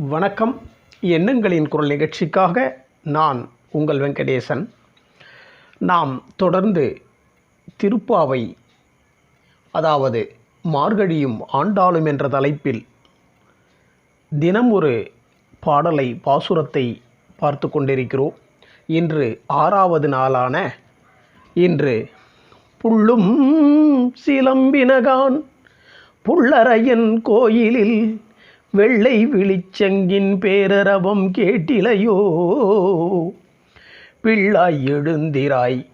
வணக்கம். எண்ணங்களின் குரல் நிகழ்ச்சிக்காக நான் உங்கள் வெங்கடேசன். நாம் தொடர்ந்து திருப்பாவை அதாவது மார்கழியும் ஆண்டாளும் என்ற தலைப்பில் தினம் ஒரு பாடலை பாசுரத்தை பார்த்து கொண்டிருக்கிறோம். இன்று ஆறாவது நாளான இன்று புள்ளும் சிலம்பினகான் புள்ளரையன் கோயிலில் வெள்ளை விழிச்சங்கின் பேரரவம் கேட்டிலையோ? பிள்ளாய் எழுந்திராய்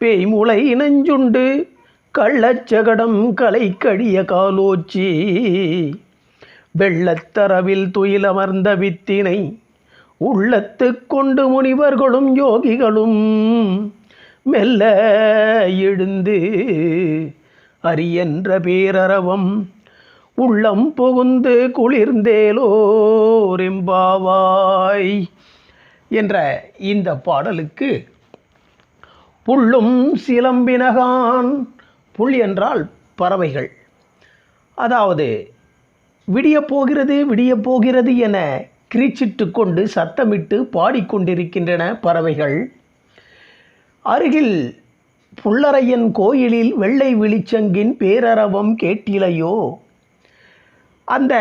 பேய்முளை நஞ்சுண்டு கள்ளச்சகடம் களைக்கடிய காலோச்சி. வெள்ளத்தரவில் துயிலமர்ந்த வித்தினை உள்ளத்து கொண்டு முனிவர்களும் யோகிகளும் மெல்ல எழுந்து அரியன்ற பேரரவம் உள்ளம் புகுந்து குளிர்ந்தேலோரெம்பாவாய் என்ற இந்த பாடலுக்கு புள்ளும் சிலம்பினகான் புல் என்றால் பறவைகள். அதாவது விடியப் போகிறது விடியப் போகிறது என கிரிச்சிட்டு கொண்டு சத்தமிட்டு பாடிக்கொண்டிருக்கின்றன பறவைகள். அருகில் புல்லறையன் கோயிலில் வெள்ளை விழிச்சங்கின் பேரரவம் கேட்டிலையோ அந்த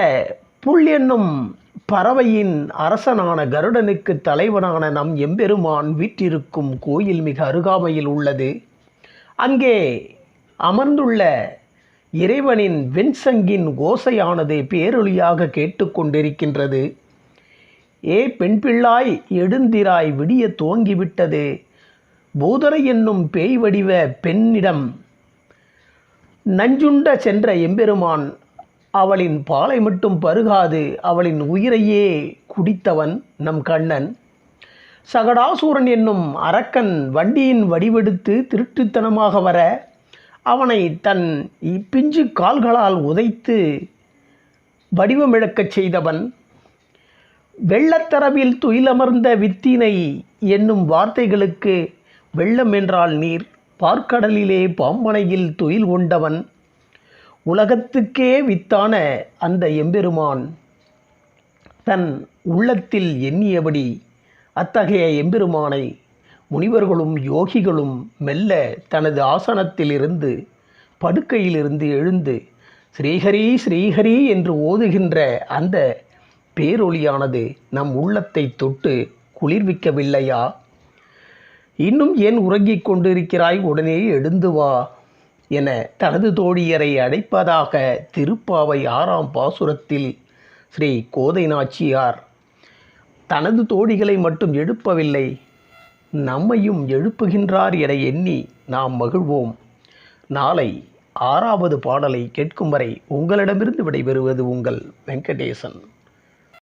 புல் என்னும் பறவையின் அரசனான கருடனுக்கு தலைவனான நம் எம்பெருமான் வீற்றிருக்கும் கோயில் மிக அருகாமையில் உள்ளது. அங்கே அமர்ந்துள்ள இறைவனின் வெண்சங்கின் ஓசையானது பேரொழியாக கேட்டுக்கொண்டிருக்கின்றது. ஏ பெண் பிள்ளாய் எழுந்திராய் விடிய துவங்கிவிட்டது. பூதரை என்னும் பேய் வடிவ பெண்ணிடம் நஞ்சுண்ட சென்ற எம்பெருமான் அவளின் பாலை மட்டும் பருகாது அவளின் உயிரையே குடித்தவன் நம் கண்ணன். சகடாசூரன் என்னும் அரக்கன் வண்டியின் வடிவெடுத்து திருட்டுத்தனமாக வர அவனை தன் பிஞ்சு கால்களால் உதைத்து வடிவமிழக்கச் செய்தவன். வெள்ளத்தரவில் துயிலமர்ந்த வித்தினை என்னும் வார்த்தைகளுக்கு வெள்ளம் என்றால் நீர் பார்க்கடலிலே பாம்பனையில் துயில் கொண்டவன். உலகத்துக்கே வித்தான அந்த எம்பெருமான் தன் உள்ளத்தில் எண்ணியபடி அத்தகைய எம்பெருமானை முனிவர்களும் யோகிகளும் மெல்ல தனது ஆசனத்திலிருந்து படுக்கையிலிருந்து எழுந்து ஸ்ரீஹரி ஸ்ரீஹரி என்று ஓதுகின்ற அந்த பேரொளியானது நம் உள்ளத்தை தொட்டு குளிர்விக்கவில்லையா? இன்னும் ஏன் உறங்கிக் கொண்டிருக்கிறாய்? உடனே எழுந்து வா. என தனது தோழியரை அடைப்பதாக திருப்பாவை ஆறாம் பாசுரத்தில் ஸ்ரீ கோதை நாச்சியார் தனது தோழிகளை மட்டும் எழுப்பவில்லை நம்மையும் எழுப்புகின்றார் என எண்ணி நாம் மகிழ்வோம். நாளை ஆறாவது பாடலை கேட்கும் வரை உங்களிடமிருந்து விடைபெறுவது உங்கள் வெங்கடேசன்.